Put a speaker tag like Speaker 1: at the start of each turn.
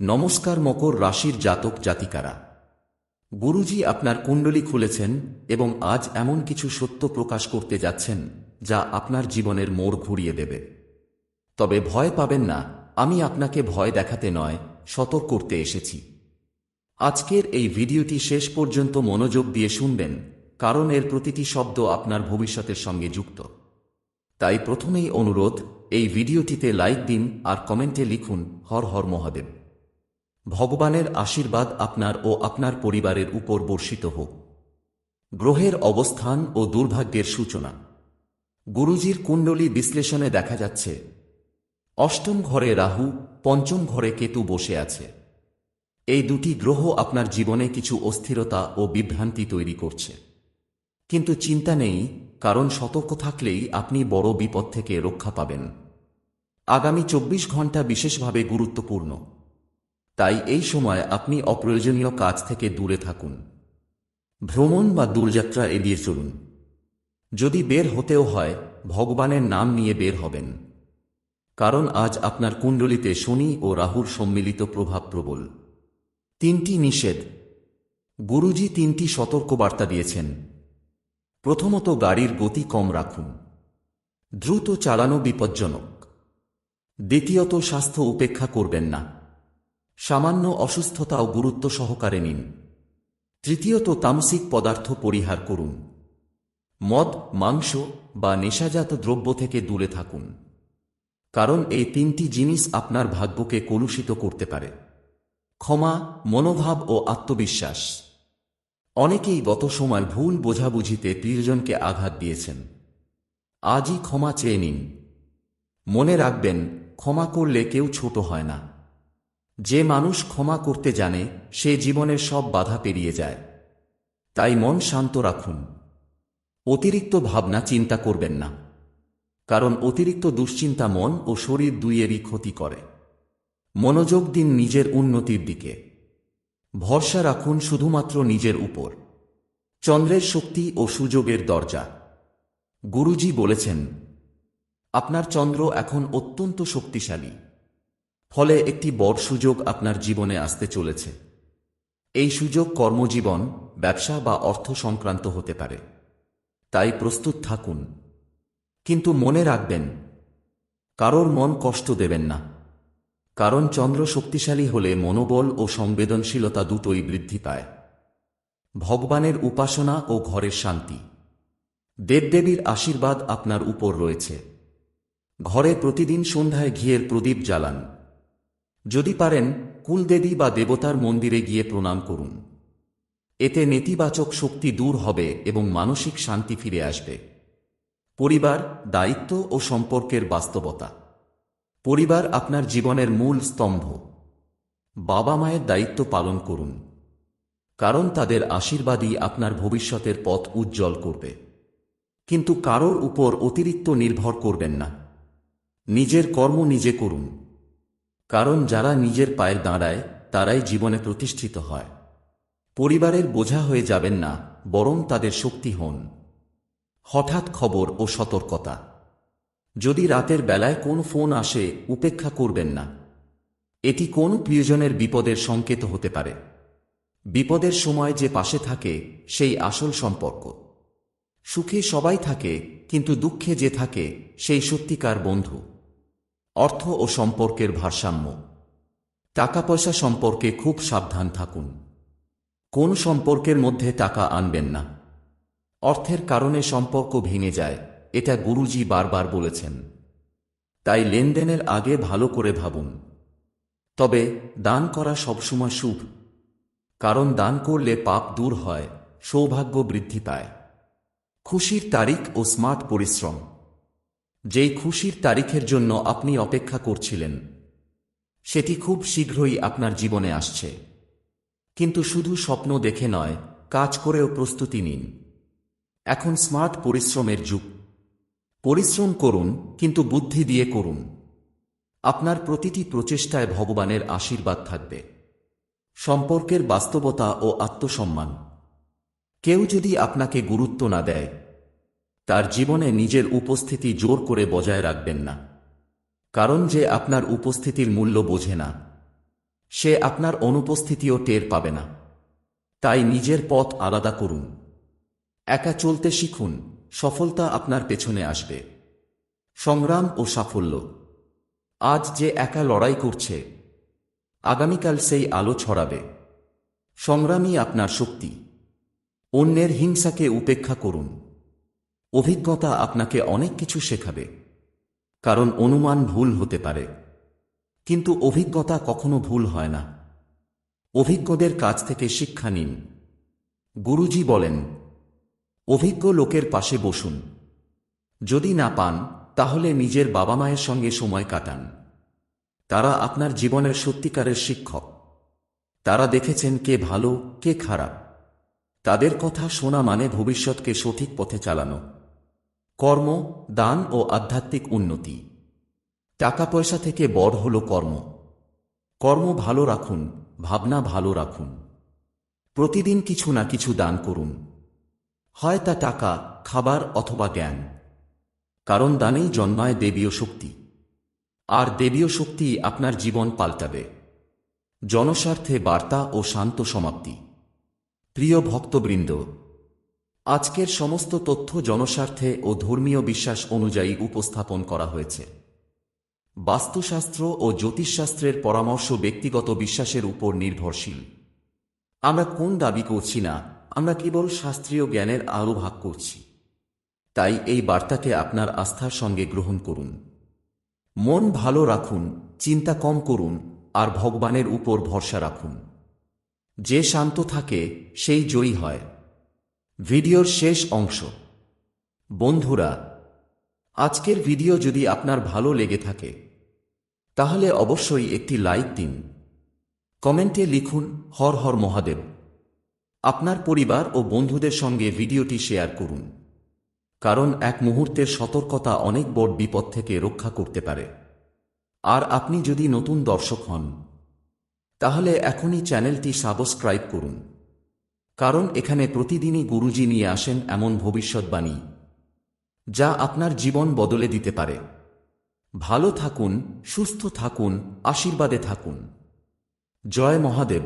Speaker 1: নমস্কার মকর রাশির জাতক জাতিকারা। গুরুজি আপনার কুণ্ডলী খুলেছেন এবং আজ এমন কিছু সত্য প্রকাশ করতে যাচ্ছেন যা আপনার জীবনের মোড় ঘুরিয়ে দেবে। তবে ভয় পাবেন না, আমি আপনাকে ভয় দেখাতে নয়, সতর্ক করতে এসেছি। আজকের এই ভিডিওটি শেষ পর্যন্ত মনোযোগ দিয়ে শুনবেন, কারণ এর প্রতিটি শব্দ আপনার ভবিষ্যতের সঙ্গে যুক্ত। তাই প্রথমেই অনুরোধ, এই ভিডিওটিতে লাইক দিন আর কমেন্টে লিখুন, হর হর মহাদেব। ভগবানের আশীর্বাদ আপনার ও আপনার পরিবারের উপর বর্ষিত হোক। গ্রহের অবস্থান ও দুর্ভাগ্যের সূচনা। গুরুজির কুণ্ডলী বিশ্লেষণে দেখা যাচ্ছে, অষ্টম ঘরে রাহু, পঞ্চম ঘরে কেতু বসে আছে। এই দুটি গ্রহ আপনার জীবনে কিছু অস্থিরতা ও বিভ্রান্তি তৈরি করছে। কিন্তু চিন্তা নেই, কারণ সতর্ক থাকলেই আপনি বড় বিপদ থেকে রক্ষা পাবেন। আগামী চব্বিশ ঘণ্টা বিশেষভাবে গুরুত্বপূর্ণ। তাই এই সময় আপনি অপ্রয়োজনীয় কাজ থেকে দূরে থাকুন। ভ্রমণ বা দূরযাত্রা এড়িয়ে চলুন। যদি বের হতেও হয়, ভগবানের নাম নিয়ে বের হবেন। কারণ আজ আপনার কুণ্ডলিতে শনি ও রাহুর সম্মিলিত প্রভাব প্রবল। তিনটি নিষেধ। গুরুজি তিনটি সতর্কবার্তা দিয়েছেন। প্রথমত গাড়ির গতি কম রাখুন। দ্রুত চালানো বিপজ্জনক। দ্বিতীয়ত স্বাস্থ্য উপেক্ষা করবেন না। সামান্য অসুস্থতাও গুরুত্ব সহকারে নিন। তৃতীয়ত তামসিক পদার্থ পরিহার করুন। মদ, মাংস বা নেশাজাত দ্রব্য থেকে দূরে থাকুন। কারণ এই তিনটি জিনিস আপনার ভাগ্যকে কলুষিত করতে পারে। ক্ষমা, মনোভাব ও আত্মবিশ্বাস। অনেকেই গত সময় ভুল বোঝাবুঝিতে প্রিয়জনকে আঘাত দিয়েছেন। আজই ক্ষমা চেয়ে নিন। মনে রাখবেন, ক্ষমা করলে কেউ ছোট হয় না। যে মানুষ ক্ষমা করতে জানে, সে জীবনের সব বাধা পেরিয়ে যায়। তাই মন শান্ত রাখুন। অতিরিক্ত ভাবনা চিন্তা করবেন না। কারণ অতিরিক্ত দুশ্চিন্তা মন ও শরীর দুইয়েরই ক্ষতি করে। মনোযোগ দিন নিজের উন্নতির দিকে। ভরসা রাখুন শুধুমাত্র নিজের উপর। চন্দ্রের শক্তি ও সুযোগের দরজা। গুরুজি বলেছেন, আপনার চন্দ্র এখন অত্যন্ত শক্তিশালী। ফলে একটি বড় সুযোগ আপনার জীবনে আসতে চলেছে। এই সুযোগ কর্মজীবন, ব্যবসা বা অর্থ সংক্রান্ত হতে পারে। তাই প্রস্তুত থাকুন। কিন্তু মনে রাখবেন, কারোর মন কষ্ট দেবেন না। কারণ চন্দ্র শক্তিশালী হলে মনোবল ও সংবেদনশীলতা দুটোই বৃদ্ধি পায়। ভগবানের উপাসনা ও ঘরের শান্তি। দেবদেবীর আশীর্বাদ আপনার উপর রয়েছে। ঘরে প্রতিদিন সন্ধ্যায় ঘিয়ের প্রদীপ জ্বালান। যদি পারেন, কুলদেবী বা দেবতার মন্দিরে গিয়ে প্রণাম করুন। এতে নেতিবাচক শক্তি দূর হবে এবং মানসিক শান্তি ফিরে আসবে। পরিবার, দায়িত্ব ও সম্পর্কের বাস্তবতা। পরিবার আপনার জীবনের মূল স্তম্ভ। বাবা মায়ের দায়িত্ব পালন করুন। কারণ তাদের আশীর্বাদই আপনার ভবিষ্যতের পথ উজ্জ্বল করবে। কিন্তু কারোর উপর অতিরিক্ত নির্ভর করবেন না। নিজের কর্ম নিজে করুন। কারণ যারা নিজের পায়ে দাঁড়ায়, তারাই জীবনে প্রতিষ্ঠিত হয়। পরিবারের বোঝা হয়ে যাবেন না, বরং তাদের শক্তি হন। হঠাৎ খবর ও সতর্কতা। যদি রাতের বেলায় কোন ফোন আসে, উপেক্ষা করবেন না। এটি কোন প্রিয়জনের বিপদের সংকেত হতে পারে। বিপদের সময় যে পাশে থাকে, সেই আসল সম্পর্ক। সুখে সবাই থাকে, কিন্তু দুঃখে যে থাকে, সেই সত্যিকার বন্ধু। অর্থ ও সম্পর্কের ভারসাম্য। টাকা পয়সা সম্পর্কে খুব সাবধান থাকুন। কোন সম্পর্কের মধ্যে টাকা আনবেন না। অর্থের কারণে সম্পর্ক ভেঙে যায়, এটা গুরুজি বারবার বলেছেন। তাই লেনদেনের আগে ভালো করে ভাবুন। তবে দান করা সবসময় শুভ কারণ দান করলে পাপ দূর হয়, সৌভাগ্য বৃদ্ধি পায়। খুশির তারিখ ও স্মার্ট পরিশ্রম। যেই খুশির তারিখের জন্য আপনি অপেক্ষা করছিলেন, সেটি খুব শীঘ্রই আপনার জীবনে আসছে। কিন্তু শুধু স্বপ্ন দেখে নয়, কাজ করেও প্রস্তুতি নিন। এখন স্মার্ট পরিশ্রমের যুগ। পরিশ্রম করুন, কিন্তু বুদ্ধি দিয়ে করুন। আপনার প্রতিটি প্রচেষ্টায় ভগবানের আশীর্বাদ থাকবে। সম্পর্কের বাস্তবতা ও আত্মসম্মান। কেউ যদি আপনাকে গুরুত্ব না দেয় তার জীবনে নিজের উপস্থিতি জোর করে বজায় রাখবেন না। কারণ যে আপনার উপস্থিতির মূল্য বোঝে না। সে আপনার অনুপস্থিতিও টের পাবে না। তাই নিজের পথ আলাদা করুন। একা চলতে শিখুন, সফলতা আপনার পেছনে আসবে। সংগ্রাম ও সাফল্য। আজ যে একা লড়াই করছে, আগামীকাল সেই আলো ছড়াবে। সংগ্রামই আপনার শক্তি। অন্যের হিংসাকে উপেক্ষা করুন। অভিজ্ঞতা আপনাকে অনেক কিছু শেখাবে, কারণ অনুমান ভুল হতে পারে। কিন্তু অভিজ্ঞতা কখনো ভুল হয় না। অভিজ্ঞদের কাছ থেকে শিক্ষা নিন। গুরুজি বলেন, অভিজ্ঞ লোকের পাশে বসুন। যদি না পান, তাহলে নিজের বাবা মায়ের সঙ্গে সময় কাটান। তারা আপনার জীবনের সত্যিকারের শিক্ষক। তারা দেখেছেন কে ভালো, কে খারাপ। তাদের কথা শোনা মানে ভবিষ্যৎকে সঠিক পথে চালানো। কর্ম, দান ও আধ্যাত্মিক উন্নতি। টাকা পয়সা থেকে বড় হল কর্ম। কর্ম ভালো রাখুন, ভাবনা ভালো রাখুন। প্রতিদিন কিছু না কিছু দান করুন। হয় তা টাকা, খাবার অথবা জ্ঞান। কারণ দানেই জন্মায় দেবীয় শক্তি। আর দেবীয় শক্তি আপনার জীবন পাল্টাবে। জনস্বার্থে বার্তা ও শান্ত সমাপ্তি। প্রিয় ভক্তবৃন্দ আজকের সমস্ত তথ্য জনস্বার্থে ও ধর্মীয় বিশ্বাস অনুযায়ী উপস্থাপন করা হয়েছে। বাস্তুশাস্ত্র ও জ্যোতিষশাস্ত্রের পরামর্শ ব্যক্তিগত বিশ্বাসের উপর নির্ভরশীল। আমরা কোন দাবি করছি না, আমরা কেবল শাস্ত্রীয় জ্ঞানের আলো ভাগ করছি। তাই এই বার্তাকে আপনার আস্থার সঙ্গে গ্রহণ করুন। মন ভালো রাখুন, চিন্তা কম করুন, আর ভগবানের উপর ভরসা রাখুন। যে শান্ত থাকে, সেই জয়ী হয়। ভিডিওর শেষ অংশ। বন্ধুরা, আজকের ভিডিও যদি আপনার ভালো লেগে থাকে, তাহলে অবশ্যই একটি লাইক দিন। কমেন্টে লিখুন, হর হর মহাদেব। আপনার পরিবার ও বন্ধুদের সঙ্গে ভিডিওটি শেয়ার করুন। কারণ এক মুহূর্তের সতর্কতা অনেক বড় বিপদ থেকে রক্ষা করতে পারে। আর আপনি যদি নতুন দর্শক হন, তাহলে এখনই চ্যানেলটি সাবস্ক্রাইব করুন। কারণ এখানে প্রতিদিনই গুরুজি নিয়ে আসেন এমন ভবিষ্যৎবাণী, যা আপনার জীবন বদলে দিতে পারে। ভালো থাকুন, সুস্থ থাকুন, আশীর্বাদে থাকুন। জয় মহাদেব।